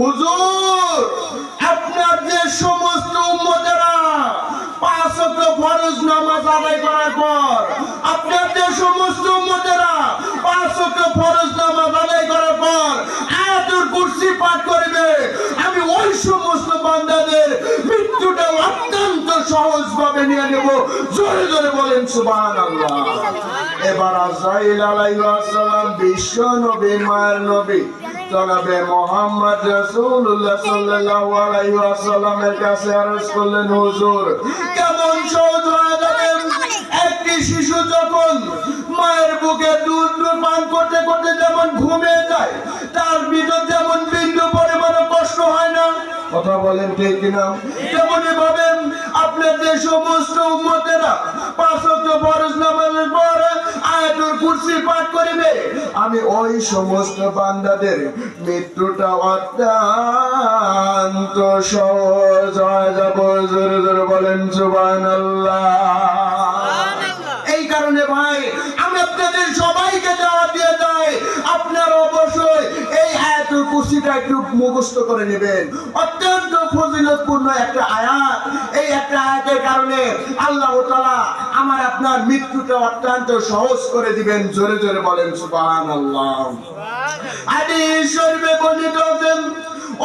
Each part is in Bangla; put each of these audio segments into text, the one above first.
হুজুর, আপনার যে সমস্ত উম্মতেরা পাঁচ ফরজ নামাজ আদায় করার পর, আপনার যে সমস্ত উম্মতেরা পাঁচ ফরজ নামাজ আদায় করার পর আয়াতুল কুরসি পাঠ করবে। আমি ওই সমস্ত বান্দাদের মৃত্যুটা অত্যন্ত সহজ ভাবে নিয়ে নেব। জোরে জোরে বলেন, সুবহানাল্লাহ। এবার আজরাইল আলাইহিস সালাম বিশ্ব নবী, মায়ের নবী। মোহাম্মদ রাসূলুল্লাহ সাল্লাল্লাহু আলাইহি ওয়াসাল্লামের কাছে আরজ করলেন, হুজুর, কেমন একটি শিশু যখন মায়ের বুকে দুধ পান করতে করতে যেমন ঘুমিয়ে যায়, তার ভিতর যেমন বিন্দু পরিমাণ কষ্ট হয় না? কথা বলেন ঠিক কিনা? তেমনি ভাবেন আপনার যে সমস্ত উম্মতেরা পাঁচ ফরজ নামাজের পর আয়াতুল কুরসি পাঠ করিবে। আমি ওই সমস্ত বান্দাদের মৃত্যুটা অত্যন্ত সহজ হয়ে যাব। জোরে জোরে বলেন সুবহানাল্লাহ। এই কারণে ভাই আমি আপনাদের সবাইকে অবশ্যই এই আয়াতুল কুরসিটা একটু মুখস্থ করে নেবেন। অত্যন্ত ফজিলতপূর্ণ একটা আয়াত। এই একটা আয়াতের কারণে আল্লাহ তাআলা আমার আপনার মৃত্যুটা অত্যন্ত সহজ করে দিবেন। জোরে জোরে বলেন, সুবহানাল্লাহ। হাদিস শরীফে বর্ণিত আছেন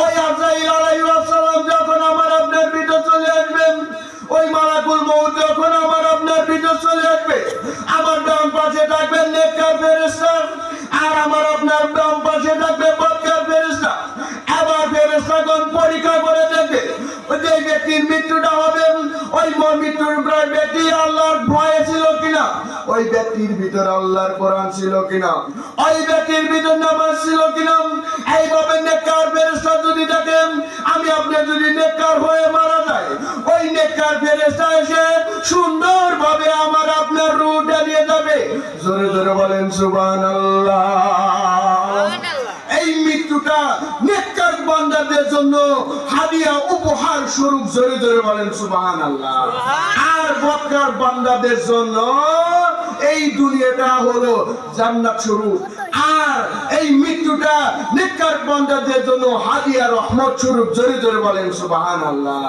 ওই আজরাইল আলাইহিস সালাম যখন আমার আপনার ভিতর চলে আসবেন ওই মালাকুল মৌত যখন আমার আপনার ভিতর চলে আসবে, আমার ডান পাশে থাকবে নেককার ফেরেশতা আর আমার আপনার ডান পাশে থাকবে বদকার ফেরেশতা। আবার ফেরেশতাগণ পরীক্ষা করে যে ব্যক্তির মৃত্যুটা হবে, ওই মৃত্যুর ব্যক্তি আল্লাহর ভয়ে ছিল কিনা? ওই ব্যক্তির ভিতর আল্লাহর কোরআন ছিল কিনা? ওই ব্যক্তির ভিতর নামাজ ছিল কিনা? এইভাবে নেককার ফেরেশতা যদি আমি আপনি যদি নেককার হয়ে মারা যায় ওই নেককার ফেরেশতা এসে সুন্দরভাবে আমার আপনার রূহটা নিয়ে যাবে। জোরে জোরে বলেন সুবহানাল্লাহ। এই মৃত্যুটা নেককার বান্দাদের জন্য হাদিয়া উপহার স্বরূপ জোরে জোরে বলেন সুবাহান আল্লাহ আর বদকার বান্দাদের জন্য এই দুনিয়াটা হলো জান্নাত স্বরূপ। আর এই মৃত্যুটা নেককার বান্দাদের জন্য হাদিয়া রহমত স্বরূপ জোরে জোরে বলেন সুবাহান আল্লাহ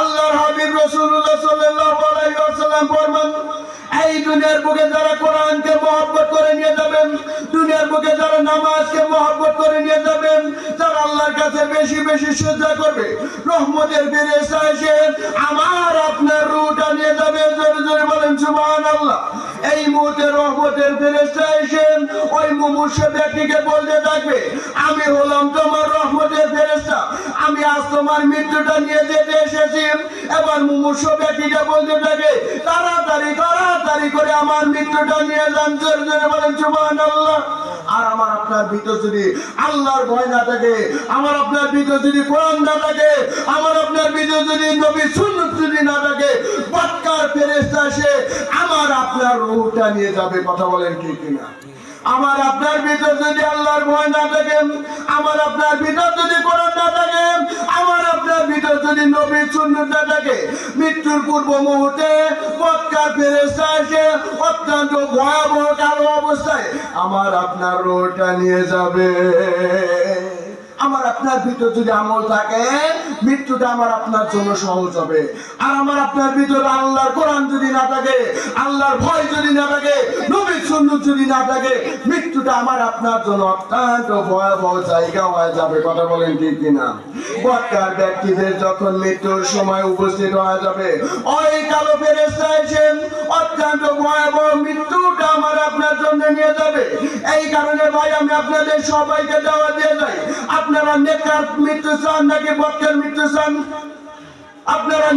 আল্লাহর হাবিব রাসূলুল্লাহ সাল্লাল্লাহু আলাইহি ওয়াসাল্লাম ফরমান এই দুনিয়ার বুকে যারা কোরআনকে মহব্বত করে নিয়ে যাবেন, দুনিয়ার বুকে যারা নামাজকে মহব্বত করে নিয়ে যাবেন যারা আল্লাহর কাছে বেশি বেশি শ্রদ্ধা করবে। রহমতের ফেরেশতা এসে আমার আপনার রূহটা নিয়ে যাবে, জোরে জোরে বলেন, সুবহানাল্লাহ। এই মুহূর্তে রহমতের ফেরেশতা এসে ওই মুমূর্ষ ব্যক্তিকে বলতে থাকবে, আমি হলাম তোমার রহমতের ফেরেশতা। আমি আজ তোমার মৃত্যুটা নিয়ে যেতে এসেছি। এবার মুমূর্ষ ব্যক্তিটা বলতে থাকে, তাড়াতাড়ি তাড়াতাড়ি করে আমার মৃত্যুটা নিয়ে জোরে বলেন, সুবহানাল্লাহ। আর আমার আপনার ভিতর যদি আল্লাহর ভয় না থাকে। আমার আপনার ভিতর যদি কোরআন না থাকে। আমার আপনার ভিতর যদি নবী না থাকে আমার আপনার রূহটা নিয়ে যাবে, কথা বলেন কি কিনা? আমার আপনার ভিতর যদি আল্লাহর ভয় না থাকে, আমার আপনার ভিতর যদি কোরআন না থাকে, আমার আপনার ভিতর যদি নবী সুন্নত না থাকে, মৃত্যুর পূর্ব মুহূর্তে পৎকার ফেরেশতা এসে অত্যন্ত ভয়াবহ কালো অবস্থায় আমার আপনার রোটা নিয়ে যাবে। আমার আপনার ভিতর যদি আমল থাকে, মৃত্যুটা আমার আপনার জন্য সহজ হবে। আর আমার আপনার ভিতরে আল্লাহর কোরআন যদি না থাকে, আল্লাহর ভয় যদি না থাকে ব্যক্তিদের যখন মৃত্যুর সময় উপস্থিত যাবে, ওই কালো অত্যন্ত ভয়াবহ মৃত্যুটা আমার আপনার জন্য নিয়ে যাবে। এই কারণে ভাই, আমি আপনাদের সবাইকে দিয়ে যাই। আপনারা মৃত্যু চান নাকি বৎকার মৃত্যু চান? আপনারা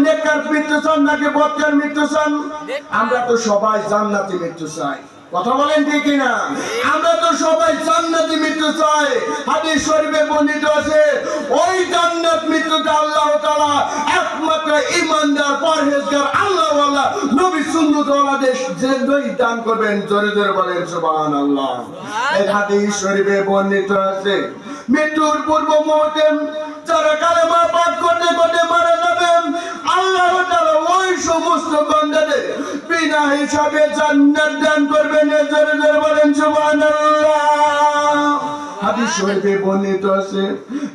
মৃত্যু চান নাকি মৃত্যু চান? আমরা তো সবাই জান্নাতি মৃত্যু চাই। কথা বলেন ঠিক না আমরা তো সবাই জান্নাতি মৃত্যু চাই। হাদিস শরীফে বর্ণিত আছে ওই জান্নাত মৃত্যুটা আল্লাহ তাআলা একমাত্র ইমানদার পরহেজগার আল্লাহ ওয়ালা নবী সুন্নতওয়ালাদের জন্যই দান করবেন। জোরে জোরে বলেন সুবহানাল্লাহ। এই হাদিস শরীফে বর্ণিত আছে মৃত্যুর পূর্ব মুহূর্তে যারা কালেমা পাঠ করতে করতে মারা যাবেন আল্লাহ তাআলা ওই সমস্ত বান্দাদের বিনা হিসাবে জান্নাত দান করবেন। জোরে জোরে বলেন, সুবহানাল্লাহ। হাদিস শরীফে বর্ণিত আছে,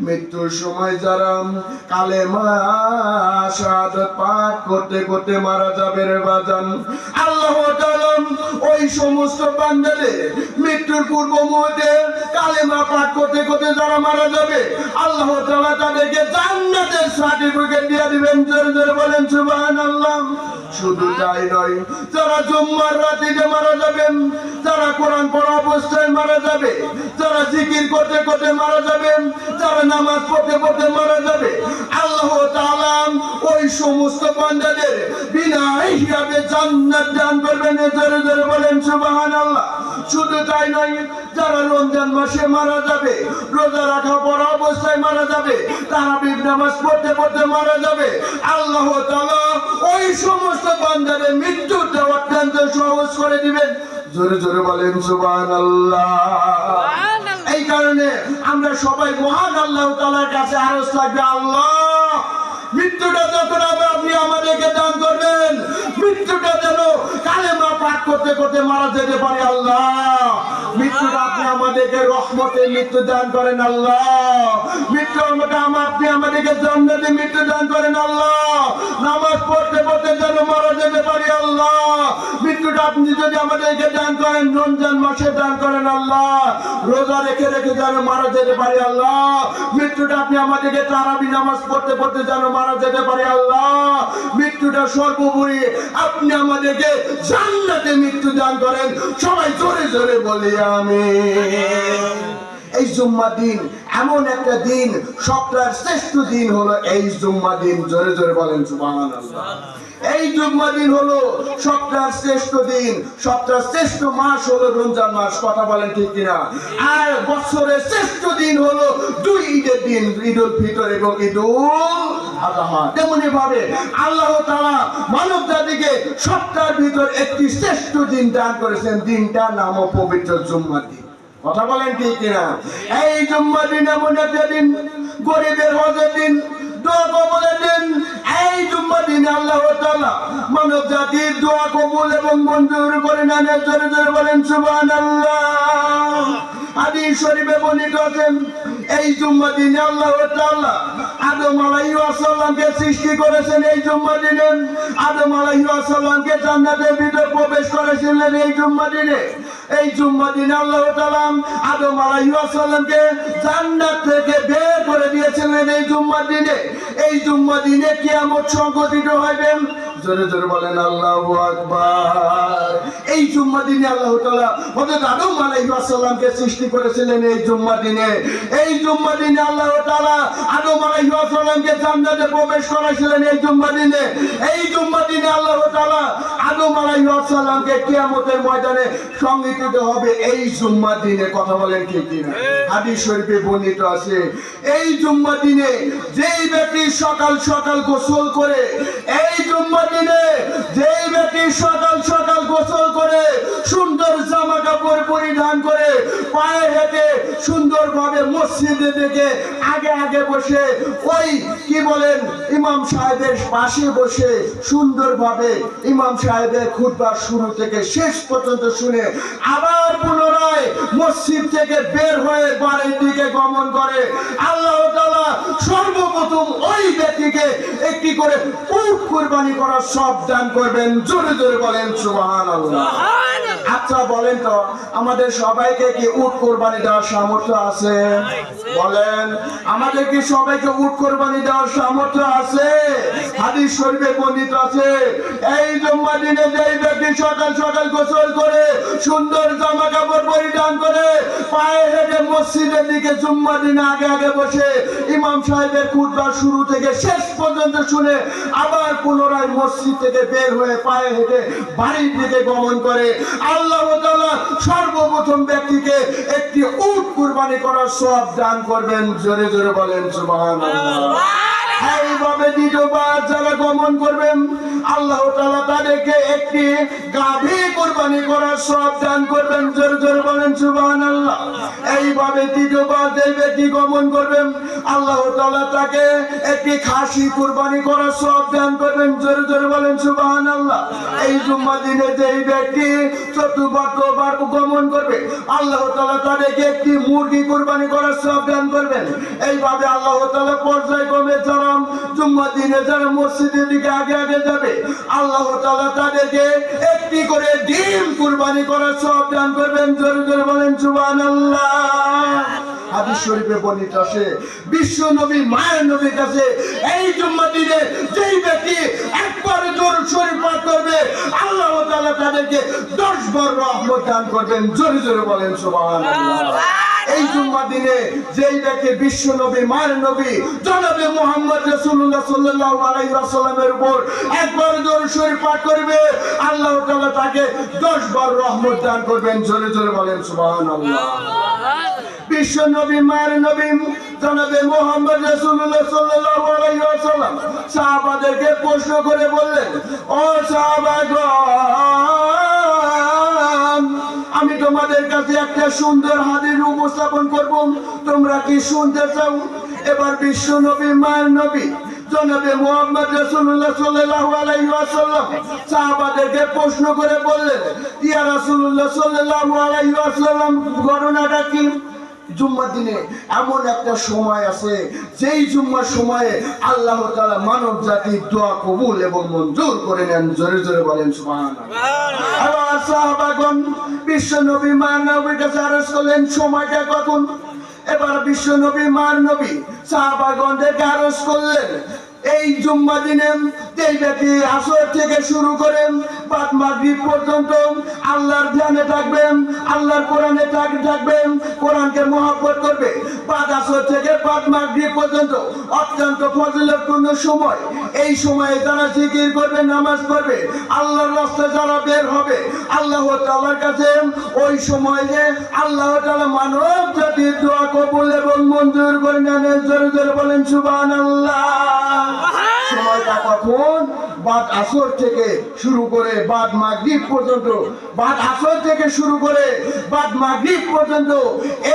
মৃত্যুর সময় যারা কালেমা শাহাদাত পাঠ করতে করতে মারা যাবে রে বাজান, আল্লাহ তাআলা ওই সমস্ত বান্দাদের মৃত্যুর পূর্ব মুহূর্তে কালেমা পাঠ করতে করতে যারা মারা যাবে, আল্লাহ তাআলা তাদেরকে জান্নাতের সার্টিফিকেট দিয়ে দিবেন। জোরে জোরে বলেন, সুবহানাল্লাহ। শুধু তাই নয়, যারা জুম্মার রাতে মারা যাবেন, যারা কোরআন পড়া অবস্থায় মারা যাবে, যারা জিকির করতে করতে মারা যাবেন, যারা নামাজ পড়তে পড়তে মারা যাবে, আল্লাহ তাআলা ওই সমস্ত বান্দাদের বিনা হিসাবে জান্নাত দান করবেন। জোরে জোরে বলেন সুবহানাল্লাহ। শুধু তাই নয় যারা রমজান মাসে মারা যাবে রোজা রাখা পড়া অবস্থায় মারা যাবে তারা বিব নামাজ পড়তে পড়তে মারা যাবে। আল্লাহ তাআলা ওই সমস্ত বান্দাদের মৃত্যুটা অত্যন্ত সহজ করে দিবেন। জোরে জোরে বলেন সুবহানাল্লাহ। এই কারণে আমরা সবাই মহান আল্লাহ তাআলার কাছে আরজ লাগবে আল্লাহ মৃত্যুটা যখন আবার আপনি আমাদেরকে দান করবেন, মৃত্যুটা যেন কালেমা পাঠ করতে করতে মারা যেতে পারে আল্লাহ। নামাজ পড়তে পড়তে যেন মারা যেতে পারি আল্লাহ। আপনি দান করেন আল্লাহ। রোজা রেখে রেখে যেন মারা যেতে পারি আল্লাহ। মৃত্যুটা আপনি আমাদেরকে তারাবি নামাজ পড়তে পড়তে যেন মারা যেতে পারে আল্লাহ। মৃত্যুটা সর্বোপরি আপনি আমাদেরকে জান্নাতে মৃত্যু দান করেন। সবাই জোরে জোরে বলি আমি এই জুম্মা দিন এমন একটা দিন, সপ্তাহের শ্রেষ্ঠ দিন হলো এই জুম্মা দিন। জোরে জোরে বলেন, সুবহানাল্লাহ। এই জুম্মা দিন হলো সপ্তাহের শ্রেষ্ঠ দিন, সপ্তাহের শ্রেষ্ঠ মাস হলো রমজান মাস। কথা বলেন ঠিক কিনা? আর বছরের শ্রেষ্ঠ দিন হলো দুই ঈদের দিন ঈদ উল ফিতর এবং ঈদ উল আযহা তেমনি ভাবে আল্লাহ তাআলা মানব জাতিকে সপ্তাহের ভিতর একটি শ্রেষ্ঠ দিন দান করেছেন। দিনটার নাম পবিত্র জুম্মা দিন। কথা বলেন ঠিক কিনা? এই জুম্মা দিন এমন একটা দিন, গরিবের হজের দিন, দোয়া কবলের দিন এই জুম্মা দিনে আল্লাহ মানব জাতির দোয়া কবুল এবং মঞ্জুর করে নেন। জোরে জোরে বলেন, সুবহানাল্লাহ। হাদিস শরীফে আছেন এই জুম্মা দিনে আল্লাহ আদম আলাইহিস সালামকে সৃষ্টি করেছেন। এই জুম্মা দিনে আদম জান্নাতের ভিতরে প্রবেশ করেছিলেন। এই জুম্মা দিনে এই জুম্মা দিনে আল্লাহ আদম জান্নাত থেকে বের করে দিয়েছিলেন। এই জুম্মা দিনে এই জুম্মা দিনে কিয়ামত সংঘটিত হইবেন? জোরে জোরে বলেন, আল্লাহু আকবার। এই জুম্মা দিনে আল্লাহ তাআলা হযরত আদম আলাইহিস সালামকে সৃষ্টি করেছিলেন এই জুম্মা দিনে? এই জুম্মা দিনে আল্লাহ তাআলা আদম আলাইহিস সালামকে জান্নাতে প্রবেশ করাইছিলেন এই জুম্মা দিনে? এই জুম্মা দিনে আল্লাহ তাআলা আদম আলাইহিস কিয়ামতের ময়দানে সংগঠিত হবে। এই জুম্মা দিনে কথা বলেন ঠিক কিনা? হাদিস শরীফে বর্ণিত আছে এই জুম্মা দিনে যেই ব্যক্তি সকাল সকাল গোসল করে এই জুম্মা দিনে যেই ব্যক্তি সকাল সকাল গোসল করে সুন্দর জামা কাপড় পরিধান করে পায়ে হেঁটে সুন্দরভাবে মসজিদে থেকে আগে আগে বসে ওই কি বলেন ইমাম সাহেবের পাশে বসে সুন্দরভাবে ইমাম সাহেবের খুতবার শুরু থেকে শেষ পর্যন্ত শুনে আবার পুনরায় মসজিদ থেকে বের হয়ে বাড়ির দিকে গমন করে। আল্লাহ সর্বপ্রথম ওই ব্যক্তিকে একটি করে উট কুরবানি করার সব দান করবেন। জোরে জোরে বলেন সুবহানাল্লাহ। আচ্ছা বলেন তো আমাদের সবাইকে কি উট কোরবানি দেওয়ার সামর্থ্য আছে? বলেন আমাদের কি সবাইকে উট কোরবানি দেওয়ার সামর্থ্য আছে? হাদিস শরীফে বর্ণিত আছে এই জুম্মা দিনে ব্যক্তি সকাল সকাল গোসল করে, সুন্দর জামা কাপড় পরিধান করে, পায়ে হেঁটে মসজিদের দিকে জুম্মা আগে আগে বসে, ইমাম সাহেবের শুরু থেকে শেষ পর্যন্ত শুনে আবার পুনরায় মসজিদ থেকে বের হয়ে পায়ে হেঁটে বাড়ির দিকে গমন করে। আল্লাহ সর্বপ্রথম ব্যক্তিকে একটি উট কুরবানি করার সব দান করবেন। জোরে জোরে বলেন সুবহানাল্লাহ। এইভাবে দ্বিতীয়বার যারা গমন করবেন, আল্লাহ তাআলা তাদেরকে একটি গাভী কোরবানি করার সব দান করবেন। জোরে জোরে বলেন, সুবহানাল্লাহ। এইভাবে দ্বিতীয়বার যে ব্যক্তি গমন করবেন, আল্লাহ তাআলা তাকে একটি খাসি কোরবানি করার সব দান করবেন। জোরে জোরে বলেন, সুবহানাল্লাহ। এই জুম্মা দিনে যেই ব্যক্তি চতুর্বার গমন করবে, আল্লাহ তাআলা তাদেরকে একটি মুরগি কোরবানি করার সব দান করবেন। এইভাবে আল্লাহ তালা পর্যায়ক্রমে যারা জুম্মা দিনে যারা মসজিদের দিকে আগে আগে যাবে। আল্লাহ তাআলা তাদেরকে একটি করে ডিম কুরবানি করার সব দান করবেন। জোরে জোরে বলেন, সুবহানাল্লাহ। হাদিস আল্লাহ তাদেরকে দশ বার রহমত দান করবেন। জোরে জোরে বলেন, সুবহানাল্লাহ। এই জুম্মা দিনে যেই ব্যক্তি বিশ্ব নবী মায়ের নবী জনাবে মোহাম্মদ রাসূলুল্লাহ সাল্লাল্লাহু আলাইহি ওয়াসাল্লামের উপর একবার জোরে শরীফ পাঠ করবে আল্লাহ তাআলা তাকে দশ বার রহমত দান করবেন। জোরে জোরে বলেন সুবহানাল্লাহ। বিশ্ব নবী মায়ের নবী জনাবে মোহাম্মদ রাসূলুল্লাহ সাল্লাল্লাহু আলাইহি ওয়াসাল্লাম সাহাবাদেরকে প্রশ্ন করে বললেন ও সাহাবাগণ আমি তোমাদের কাছে একটা সুন্দর হাদিস উপস্থাপন করব। তোমরা কি শুনতে চাও? এবার বিশ্ব নবী, মায়ের নবী মোহাম্মদ প্রশ্ন করে বললেন, ইয়া রাসূলুল্লাহ সাল্লাল্লাহু ঘটনাটা কি? জুম্মার দিনে এমন একটা সময় আছে যেই জুম্মার সময়ে আল্লাহ তালা মানব জাতির দোয়া কবুল এবং মঞ্জুর করে নেন। জোরে জোরে বলেন আবার বিশ্ব নবী মার নবীর কাছে আরজ করলেন সময়টা কখন? এবার বিশ্ব নবী মার নবী সাহাবাগণদেরকে আরজ করলেন এই জুম্মা দিনে এই ব্যক্তি আসর থেকে শুরু করেন বাদ মাগরিব পর্যন্ত আল্লাহর ধ্যানে থাকবেন আল্লাহর কোরআনে থাকবেন কোরআনকে মহব্বত করবে। বাদ আসর থেকে বাদ মাগরিব পর্যন্ত অত্যন্ত ফজিলতপূর্ণ সময়। এই সময়ে যারা জিকির করবে, নামাজ পড়বে, আল্লাহর রাস্তায় যারা বের হবে, আল্লাহ তাআলার কাছে ওই সময়ে আল্লাহ তাআলা মানব জাতির দোয়া কবুল এবং মঞ্জুর করে নেন জোরে জোরে বলেন, সুবহানাল্লাহ। সময়টা কখন? বাদ আসর থেকে শুরু করে বাদ মাগরিব পর্যন্ত। বাদ আসর থেকে শুরু করে বাদ মাগরিব পর্যন্ত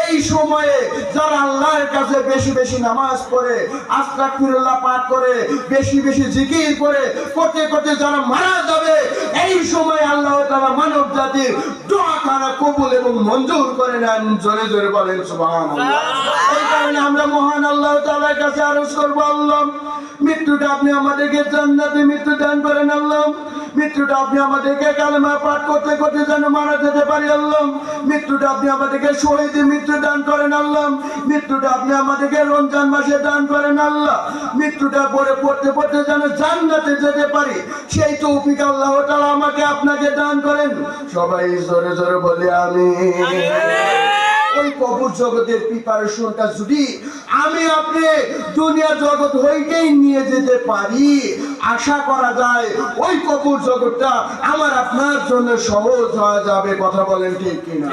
এই সময়ে যারা আল্লাহর কাছে বেশি বেশি নামাজ পড়ে, আস্তাগফিরুল্লাহ পাঠ করে, বেশি বেশি জিকির করে, করতে করতে যারা মারা যাবে, এই সময় আল্লাহ তাআলা মানব জাতির দোয়া খানা কবুল এবং মঞ্জুর করে নেন। জোরে জোরে বলেন, সুবহানাল্লাহ। এই কারণে আমরা মহান আল্লাহ তাআলার কাছে আরজ করব, আল্লাহ। মৃত্যুটা আপনি আমাদেরকে জান্নাতে মৃত্যু দান করেন আল্লাহ। মৃত্যুটা আপনি আমাদেরকে কালেমা পাঠ করতে করতে যেন মারা যেতে পারি আল্লাহ। মৃত্যুটা আপনি আমাদেরকে শহীদ মৃত্যু দান করেন আল্লাহ। মৃত্যুটা আপনি আমাদেরকে রমজান মাসে দান করেন আল্লাহ। মৃত্যুটা পরে পড়তে পড়তে যেন জান্নাতে যেতে পারি। সেই তৌফিক আল্লাহ তাআলা আমাকে আপনাকে দান করেন। সবাই জোরে জোরে বলে আমি ওই কবর জগতের প্রিপারেশনটা যদি আমি আপনি দুনিয়া জগৎ হইতেই নিয়ে যেতে পারি, আশা করা যায় ওই কবর জগৎটা আমার আপনার জন্য সহজ হয়ে যাবে, কথা বলেন ঠিক কিনা?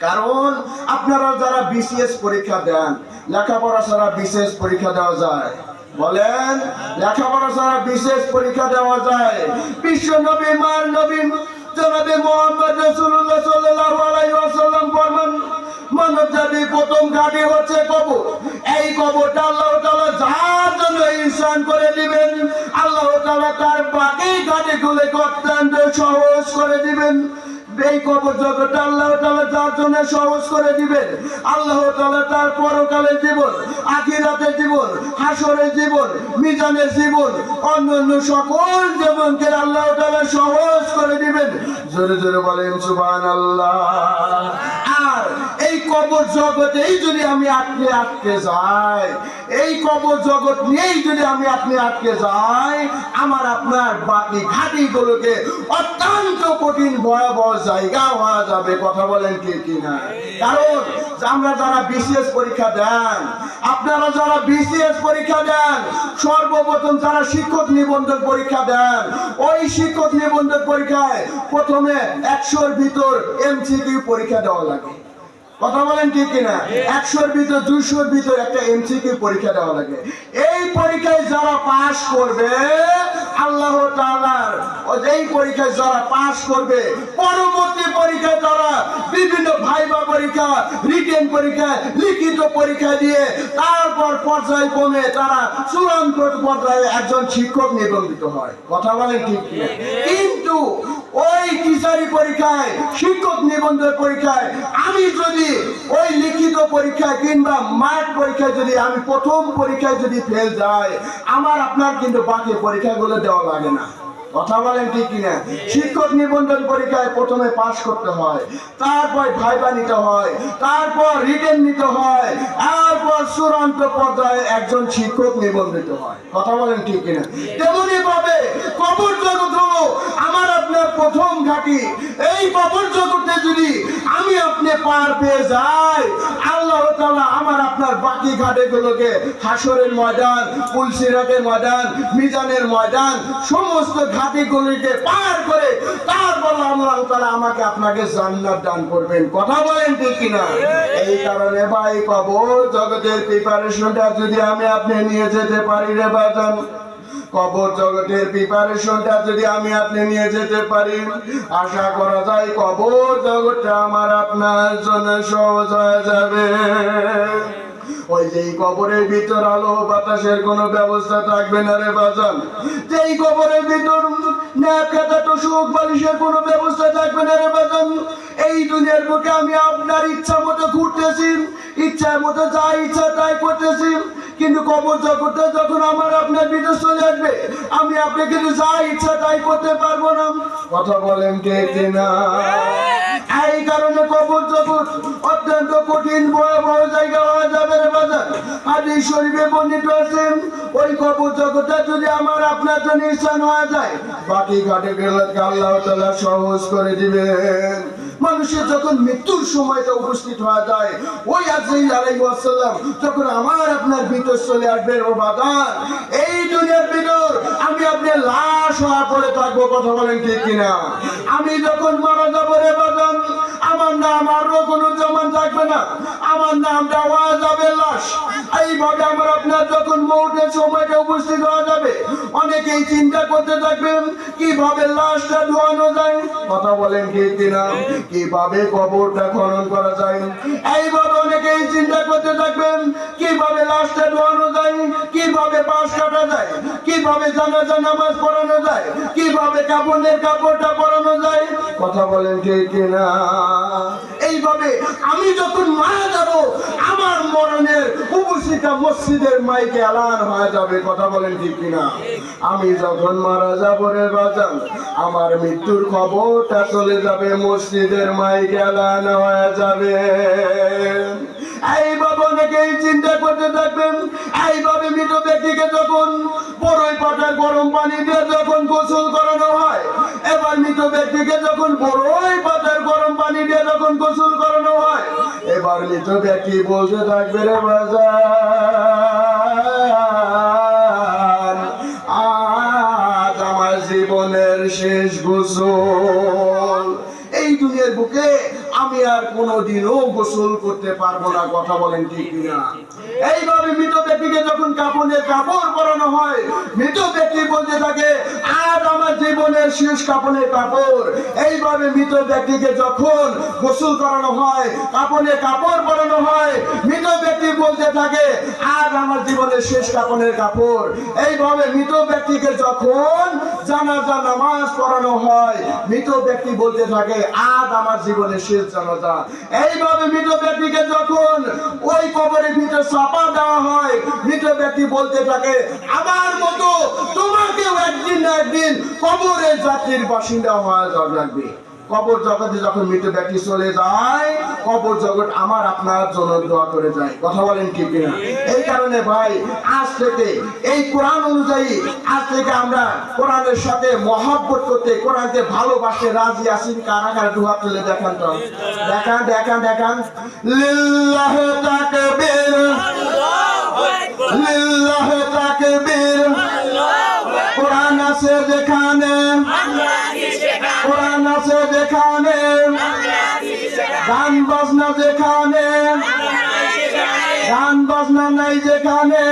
কারণ আপনারা যারা পরীক্ষা দেন, লেখাপড়া ছাড়া বিশেষ পরীক্ষা দেওয়া যায়। বলেন, লেখাপড়া ছাড়া বিশেষ পরীক্ষা দেওয়া যায়। বিশ্ব নবী মার নবী, জনাবে মোহাম্মদ ফরমান মানব প্রথম ঘাটি হচ্ছে কবর, এই কবরটা আল্লাহ তাআলা যার জন্য ইনসান করে দিবেন, আল্লাহ তাআলা তার বাকি ঘাটিগুলোকে অত্যন্ত সহজ করে দিবেন। এই কবর জগৎটা আল্লাহ তাআলা যার জন্য সহজ করে দিবেন। আল্লাহ তাআলা তার পরকালের জীবন, আখিরাতের জীবন, হাসরের জীবন, মিজানের জীবন, অন্যান্য সকল জীবনকে আল্লাহ তাআলা সহজ করে দিবেন। জোরে জোরে বলেন আর এই কবর জগতেই যদি আমি আটকে আটকে যাই, এই কবর জগৎ নিয়েই যদি আমি আপনি আটকে যাই, আমার আপনার বাকি ঘাটিগুলোকে অত্যন্ত কঠিন, ভয়াবহ জায়গা হওয়া যাবে। কথা বলেন কি কিনা? কারণ আমরা যারা বিসিএস পরীক্ষা দেন, আপনারা যারা বিসিএস পরীক্ষা দেন, সর্বপ্রথম যারা শিক্ষক নিবন্ধন পরীক্ষা দেন, ওই শিক্ষক নিবন্ধন পরীক্ষায় প্রথমে একশোর ভিতর এমসিকিউ পরীক্ষা দেওয়া লাগে। কথা বলেন ঠিক কিনা? একশোর ভিতর, দুইশোর ভিতর একটা এমসিকিউ পরীক্ষা দেওয়া লাগে। এই পরীক্ষায় যারা পাশ করবে, আল্লাহ তাআলার এই পরীক্ষায় যারা পাশ করবে, পরবর্তী পরীক্ষায় তারা বিভিন্ন ভাইবা পরীক্ষা রিটেন পরীক্ষা, লিখিত পরীক্ষা দিয়ে তারপর পর্যায় কমে তারা চূড়ান্ত পর্যায়ে একজন শিক্ষক নিবন্ধিত হয়। কথা বলেন ঠিক কিনা? কিন্তু ওই টিচারি পরীক্ষায়, শিক্ষক নিবন্ধন পরীক্ষায়, আমি যদি ওই লিখিত পরীক্ষায় কিংবা মাঠ পরীক্ষায় যদি আমি প্রথম পরীক্ষায় যদি ফেল যাই, আমার আপনার কিন্তু বাকি পরীক্ষাগুলো দেওয়া লাগে না। কথা বলেন ঠিক কিনা? শিক্ষক নিবন্ধন পরীক্ষায় প্রথমে পাশ করতে হয়, তারপর ভাইবা নিতে হয়, তারপর রিটেন নিতে হয়, তারপর চূড়ান্ত পর্যায়ে একজন শিক্ষক নিবন্ধিত হয়। কথা বলেন ঠিক কিনা? তেমনি ভাবে কবর হলো আমার আপনার প্রথম ঘাটি, এই কবর জগতে যদি আমি আপনি পার পেয়ে যাই, আল্লাহ তাআলা আমার আপনার বাকি ঘাটেগুলোকে হাসরের ময়দান পুলসিরাতের ময়দান, মিজানের ময়দান, সমস্ত ঘাটিগুলিকে পার করে তারপর আল্লাহ তাআলা আমাকে আপনাকে জান্নাত দান করবেন। কথা বলেন ঠিক কিনা? এই কারণে ভাই কবর জগতের প্রিপারেশনটা যদি আমি আপনি নিয়ে যেতে পারি রে বাজান। কবর জগতের প্রিপারেশনটা যদি আমি আপনি নিয়ে যেতে পারি। আশা করা যায় কবর জগৎটা আমার আপনার জন্য সহজ হয়ে যাবে। ওই যে কবরের ভিতর আলো বাতাসের কোনো ব্যবস্থা থাকবে না রে বাজান। যেই কবরের ভিতর সুখ বালিশের কোনো ব্যবস্থা থাকবে না রে এই দুনিয়ার আমি আপনার ইচ্ছা মতো ঘুরতেছি মতো যা করতেছি। কিন্তু কবর জগতে যখন আমার আপনার ভিতর চলে আসবে, আমি আপনি কিন্তু যা ইচ্ছা তাই করতে পারব না। কথা বলেন কে কিনা? এই কারণে কবর অত্যন্ত কঠিন, ভয়াবহ জায়গা হয়ে যাবে বাজার বর্ণিত ওই কবর জগৎটা যদি আমার, আপনার জন্য যায়, বাকি ঘাটে আল্লাহ তাআলা সহজ করে দিবেন। মানুষের যখন মৃত্যুর সময়টা উপস্থিত হয়ে যায়, ওই আজরাইল আলাইহিস ওয়াসাল্লাম যখন আমার আপনার ভিতর চলে আসবে, ও বাদান এই দুনিয়ার ভিতর আমি আপনি লাশ হওয়া পড়ে থাকব, কথা বলেন ঠিক কিনা? আমি যখন মারা যাব রে বাদান আমার নাম আরও কোনো জমান থাকবে না। আমার নামটা হওয়া যাবে লাশ। এইভাবে আমার আপনার যখন মৌটের সময়টা উপস্থিত হওয়া যাবে, অনেকেই চিন্তা করতে থাকবেন, কীভাবে লাশটা ধোয়ানো যায়? কথা বলেন ঠিক কিনা? কীভাবে কবরটা খনন করা যায়? এইভাবে অনেকেই চিন্তা করতে থাকবেন, কীভাবে লাশটা ধোয়ানো যায়, কীভাবে পাশ কাটা যায়, কীভাবে জানাজা নামাজ পড়ানো যায়, কীভাবে কাপড়ের কাপড়টা পরানো যায়, কথা বলেন কে কিনা? এইভাবে আমি যখন মারা যাব আমার মরণের উপস্থিতা মসজিদের মাইকে এলান হয়ে যাবে, কথা বলেন ঠিক কিনা? আমি যখন মারা যাব রে বাজান, আমার মৃত্যুর খবরটা চলে যাবে, মসজিদের মাইকে এলান হয়ে যাবে। এইভাবে অনেকেই চিন্তা করতে থাকবেন, এইভাবে মৃত ব্যক্তিকে যখন বড়ই পাটার গরম পানি দিয়ে যখন গোসল করানো হয়, এবার মৃত ব্যক্তিকে যখন বড়ই পাটার গরম পানি দিয়ে যখন গোসল করানো হয়, এবার মৃত ব্যক্তি বসে থাকবে, রে বাজার আর কোনোদিনও গোসল করতে পারব না কথা বলেন ঠিক কিনা? এইভাবে মৃত ব্যক্তিকে যখন কাপড়ের কাপড় পরানো হয়, মৃত ব্যক্তি বলতে থাকে, আজ আমার জীবনের শেষ কাপড়ের কাপড়। এইভাবে মৃত ব্যক্তিকে যখন গোসল করানো হয় কাপড়ের কাপড় পরানো হয়, মৃত ব্যক্তি বলতে থাকে, আজ আমার জীবনের শেষ কাপড়ের কাপড়। এইভাবে মৃত ব্যক্তিকে যখন জানাজা, নামাজ পড়ানো হয়, মৃত ব্যক্তি বলতে থাকে, আজ আমার জীবনের শেষ জানাজা। এইভাবে মৃত ব্যক্তিকে যখন ওই কবরের ভিতরে চাপা দেওয়া হয়। মৃত ব্যক্তি বলতে থাকে, আমার মতো তোমাকেও একদিন না একদিন কবরের জাতির বাসিন্দা হওয়া দরকার কবর জগতে যখন মৃত ব্যক্তি চলে যায় কবর জগৎ আমার আপনার জন্য দোয়া করে যায়। কথা বলেন কি কিনা? এই কারণে ভাই আজ থেকে এই কোরআন অনুযায়ী আজ থেকে আমরা কোরআনের সাথে মহব্বত করতে কোরআনকে ভালোবাসতে রাজি আছি। কারা কারা দুহা তুলে দেখান তো? দেখান দেখান দেখান। লিল্লাহ তাকবীর। লিল্লাহ গান বাজনা যেখানে গান বাজনা নাই যেখানে।